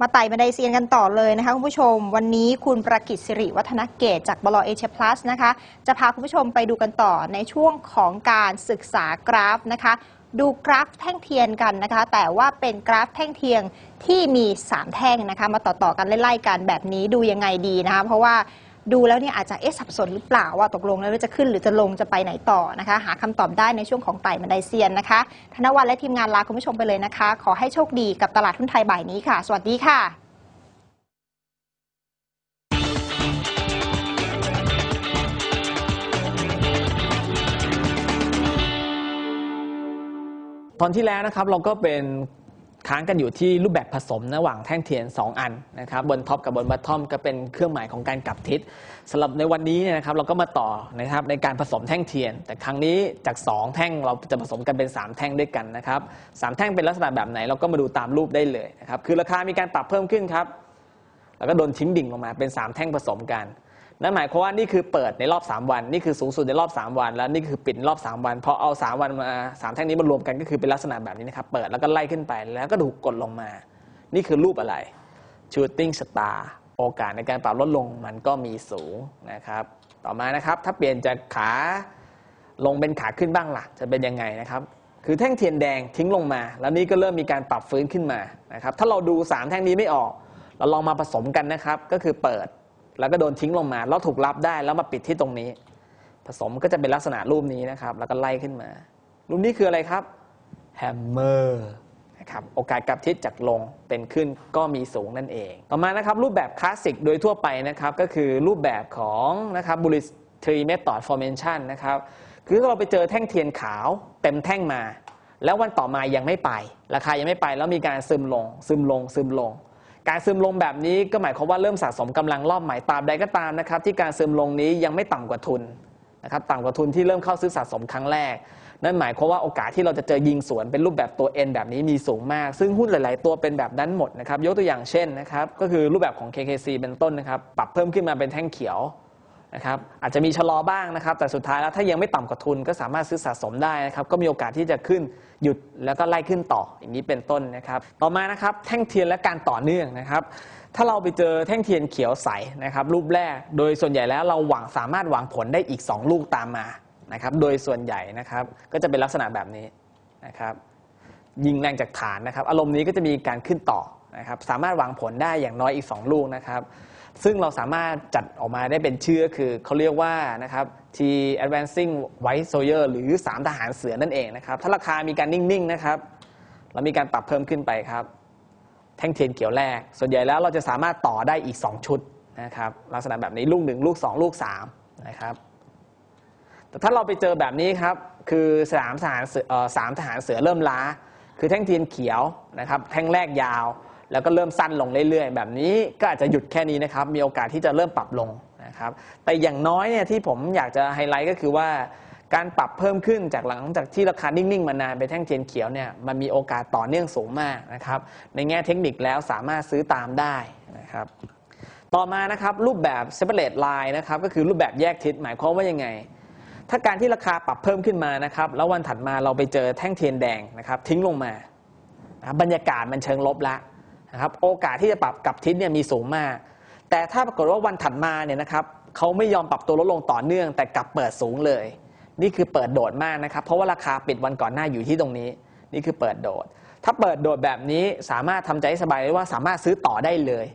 มาไต่บันไดเซียนกันต่อเลยนะคะคุณผู้ชม วันนี้คุณประกิตสิริวัฒนเกตจากบลเอเชียพลัสนะคะจะพาคุณผู้ชมไปดูกันต่อในช่วงของการศึกษากราฟนะคะ ดูกราฟแท่งเทียนกันนะคะ แต่ว่าเป็นกราฟแท่งเทียนที่มี 3 แท่งนะคะ มาต่อๆกันไล่ๆกันแบบนี้ดูยังไงดีนะคะเพราะว่า ดูแล้วเนี่ยอาจจะเอ๊ะสับสนหรือเปล่าว่าตกลงแล้วจะขึ้นหรือจะลงจะไปไหนต่อนะคะ หาคำตอบได้ในช่วงของไต่บันไดเซียนนะคะ ธนวัลและทีมงานลาคุณผู้ชมไปเลยนะคะ ขอให้โชคดีกับตลาดทุนไทยบ่ายนี้ค่ะ สวัสดีค่ะตอนที่แล้วนะครับเราก็เป็น ค้างกันอยู่ที่รูปแบบผสมระหว่างแท่งเทียน 2 อันนะครับบนท็อปกับบนบัตทอมก็เป็นเครื่องหมายของการกลับทิศสำหรับในวันนี้เนี่ยนะครับเราก็มาต่อนะครับในการผสมแท่งเทียน แต่ครั้งนี้จาก 2 แท่งเราจะผสมกันเป็น 3 แท่งด้วยกันนะครับสามแท่งเป็นลักษณะแบบไหนเราก็มาดูตามรูปได้เลยนะครับคือราคามีการปรับเพิ่มขึ้นครับแล้วก็โดนทิ้งดิ่งลงมาเป็น 3 แท่งผสมกัน นั่นหมายความว่านี่คือเปิดในรอบ 3 วันนี่คือสูงสุดในรอบ 3 วัน แล้วนี่คือปิดรอบ 3 วันพอเอา 3 วันมาสามแท่งนี้มารวมกันก็คือเป็นลักษณะแบบนี้นะครับเปิดแล้วก็ไล่ขึ้นไปแล้วก็ถูกกดลงมา นี่คือรูปอะไร shooting star โอกาสในการปรับลดลงมันก็มีสูงนะครับ ต่อมานะครับถ้าเปลี่ยนจากขาลงเป็นขาขึ้นบ้างล่ะ จะเป็นยังไงนะครับคือแท่งเทียนแดงทิ้งลงมา แล้วนี่ก็เริ่มมีการปรับฟื้นขึ้นมานะครับถ้าเราดู 3 แท่งนี้ไม่ออก เราลองมาผสมกันนะครับก็คือเปิด แล้วก็โดนทิ้งลงมาแล้วถูกรับได้แล้วมาปิดที่ตรงนี้ ผสมก็จะเป็นลักษณะรูปนี้นะครับ แล้วก็ไล่ขึ้นมา รูปนี้คืออะไรครับแฮมเมอร์นะครับโอกาสกลับทิศจากลงเป็นขึ้นก็มีสูงนั่นเอง ต่อมานะครับรูปแบบคลาสสิกโดยทั่วไปนะครับก็คือรูปแบบของนะครับบุริสทรีเมธอดฟอร์เมชันนะครับคือถ้าเราไปเจอแท่งเทียนขาวเต็มแท่งมา แล้ววันต่อมายังไม่ไป ราคายังไม่ไปแล้วมีการซึมลง ซึมลงซึมลง การซึมลงแบบนี้ก็หมายความว่าเริ่มสะสมกำลังรอบใหม่ตามใดก็ตามนะครับที่การซึมลงนี้ยังไม่ต่ำกว่าทุนนะครับต่ำกว่าทุนที่เริ่มเข้าซื้อสะสมครั้งแรก นั่นหมายความว่าโอกาสที่เราจะเจอยิงสวนเป็นรูปแบบตัว N แบบนี้มีสูงมาก ซึ่งหุ้นหลาย ๆ ตัวเป็นแบบนั้นหมดนะครับยกตัวอย่างเช่นนะครับก็คือรูปแบบของ KKC เป็นต้นนะครับปรับเพิ่มขึ้นมาเป็นแท่งเขียว นะครับอาจจะมีชะลอบ้างนะครับ แต่สุดท้ายแล้วถ้ายังไม่ต่ำกว่าทุนก็สามารถซื้อสะสมได้นะครับ ก็มีโอกาสที่จะขึ้นหยุดแล้วก็ไล่ขึ้นต่ออย่างนี้เป็นต้นนะครับ ต่อมานะครับแท่งเทียนและการต่อเนื่องนะครับถ้าเราไปเจอแท่งเทียนเขียวใสนะครับ รูปแรกโดยส่วนใหญ่แล้วเราหวังสามารถหวังผลได้อีก 2 ลูกตามมานะครับ โดยส่วนใหญ่นะครับ ก็จะเป็นลักษณะแบบนี้นะครับ ยิงแรงจากฐานนะครับ อารมณ์นี้ก็จะมีการขึ้นต่อนะครับ สามารถวางผลได้อย่างน้อยอีก 2 ลูกนะครับ ซึ่งเราสามารถจัดออกมาได้เป็นชื่อคือเขาเรียกว่านะครับ T advancing white soldier หรือ 3 ทหารเสือนั่นเองนะครับ ถ้าราคามีการนิ่งๆนะครับแล้วมีการปรับเพิ่มขึ้นไปครับ แท่งเทียนเขียวแรก ส่วนใหญ่แล้วเราจะสามารถต่อได้อีก 2 ชุดนะครับลักษณะแบบนี้ลูก 1 ลูก 2 ลูก 3 นะครับ แต่ถ้าเราไปเจอแบบนี้ครับ คือสามทหารเสือสามทหารเสือเริ่มล้า คือแท่งเทียนเขียวนะครับ แท่งแรกยาว แล้วก็เริ่มสั้นลงเรื่อยๆ แบบนี้ก็อาจจะหยุดแค่นี้นะครับ มีโอกาสที่จะเริ่มปรับลงนะครับ แต่อย่างน้อยเนี่ยที่ผมอยากจะไฮไลท์ก็คือว่า การปรับเพิ่มขึ้นจากหลังจากที่ราคานิ่งๆ มานานไปแท่งเทียนเขียวเนี่ยมันมีโอกาสต่อเนื่องสูงมากนะครับ ในแง่เทคนิคแล้วสามารถซื้อตามได้นะครับ ต่อมานะครับรูปแบบ separate line นะครับก็คือรูปแบบแยกทิศหมายความว่ายังไงถ้าการที่ราคาปรับเพิ่มขึ้นมานะครับ แล้ววันถัดมาเราไปเจอแท่งเทียนแดงนะครับ ทิ้งลงมาบบรรยากาศมันเชิงลบละ นะครับโอกาสที่จะปรับกลับทิศเนี่ยมีสูงมาก แต่ถ้าปรากฏว่าวันถัดมาเนี่ยนะครับเขาไม่ยอมปรับตัวลดลงต่อเนื่อง แต่กลับเปิดสูงเลย นี่คือเปิดโดดมากนะครับ เพราะว่าราคาปิดวันก่อนหน้าอยู่ที่ตรงนี้ นี่คือเปิดโดด ถ้าเปิดโดดแบบนี้สามารถทำใจให้สบายได้ว่าสามารถซื้อต่อได้เลย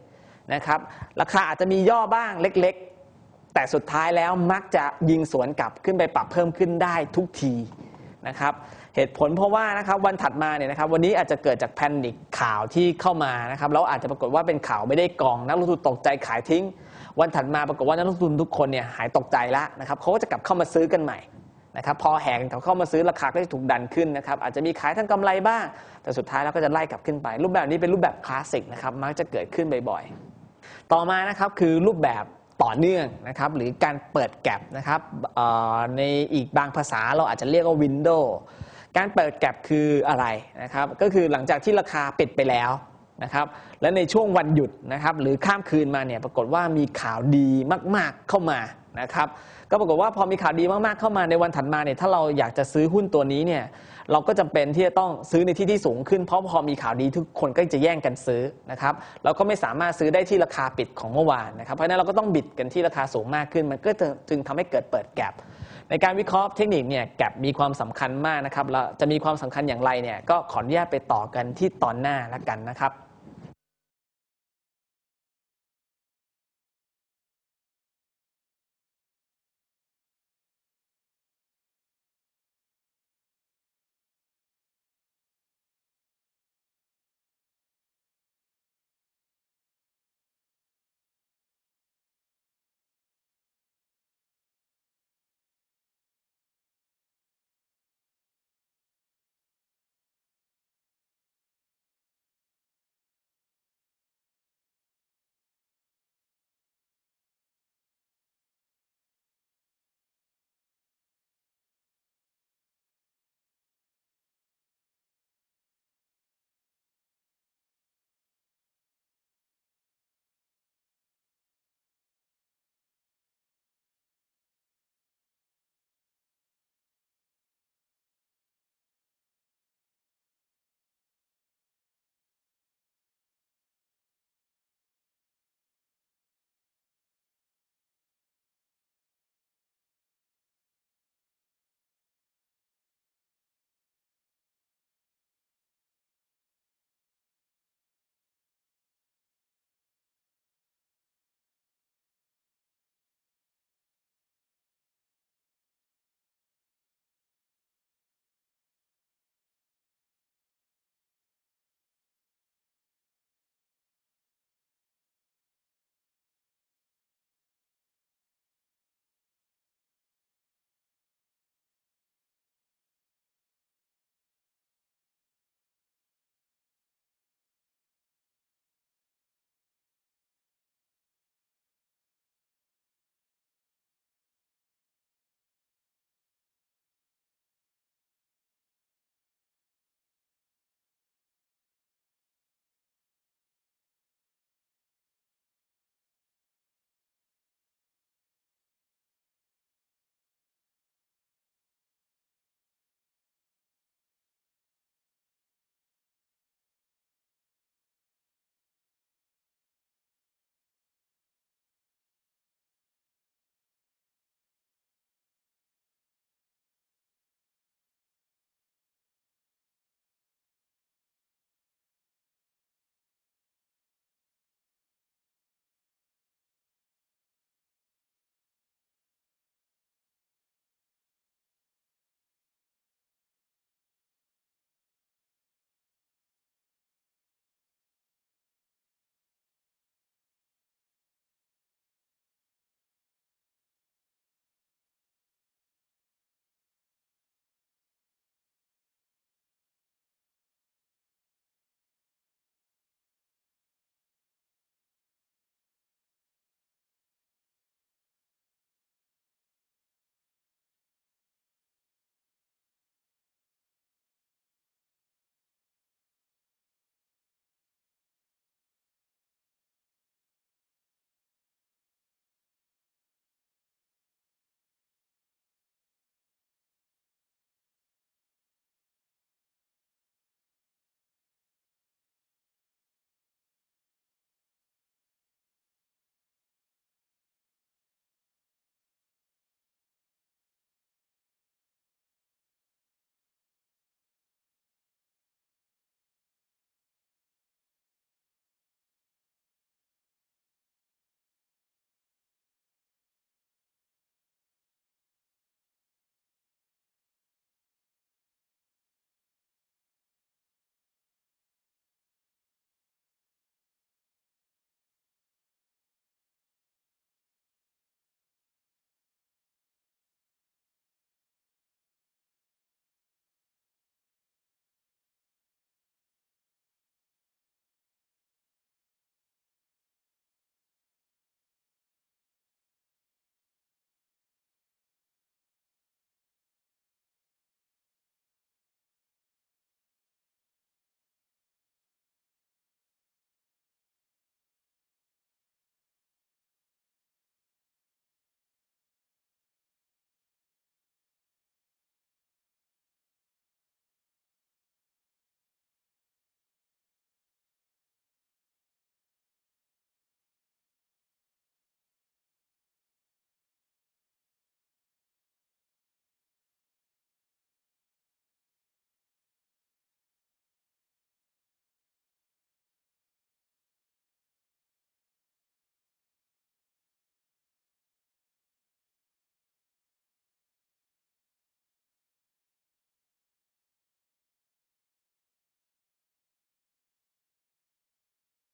นะครับ ราคาอาจจะมีย่อบ้างเล็กๆ แต่สุดท้ายแล้วมักจะยิงสวนกลับขึ้นไปปรับเพิ่มขึ้นได้ทุกทีนะครับ เหตุผลเพราะว่านะครับวันถัดมาเนี่ยนะครับวันนี้อาจจะเกิดจากแพนิคข่าวที่เข้ามานะครับแล้วอาจจะปรากฏว่าเป็นข่าวไม่ได้กองนักลงทุนตกใจขายทิ้ง วันถัดมาปรากฏว่านักลงทุนทุกคนเนี่ยหายตกใจแล้วนะครับเขาก็จะกลับเข้ามาซื้อกันใหม่นะครับพอแหกกลับเข้ามาซื้อราคาก็จะถูกดันขึ้นนะครับอาจจะมีขายทางกำไรบ้าง แต่สุดท้ายแล้วก็จะไล่กลับขึ้นไป รูปแบบนี้เป็นรูปแบบคลาสสิกนะครับมักจะเกิดขึ้นบ่อยๆต่อมานะครับคือรูปแบบต่อเนื่องนะครับหรือการเปิดแก็บนะครับในอีกบางภาษาเราอาจจะเรียกว่าวินโด การเปิดแก็บคืออะไรนะครับ ก็คือหลังจากที่ราคาปิดไปแล้วนะครับและในช่วงวันหยุดนะครับหรือข้ามคืนมาเนี่ยปรากฏว่ามีข่าวดีมาก ๆเข้ามานะครับก็ปรากฏว่าพอมีข่าวดีมากๆเข้ามาในวันถัดมาเนี่ยถ้าเราอยากจะซื้อหุ้นตัวนี้เนี่ยเราก็จำเป็นที่จะต้องซื้อในที่ที่สูงขึ้นเพราะพอมีข่าวดีทุกคนก็จะแย่งกันซื้อนะครับเราก็ไม่สามารถซื้อได้ที่ราคาปิดของเมื่อวานนะครับเพราะนั้นเราก็ต้องบิดกันที่ราคาสูงมากขึ้น มันก็จะจึงทำให้เกิดเปิดแกลบ ในการวิเคราะห์เทคนิคเนี่ยแกลบมีความสำคัญมากนะครับแล้วจะมีความสำคัญอย่างไรเนี่ยก็ขออนุญาตไปต่อกันที่ตอนหน้าแล้วกันนะครับ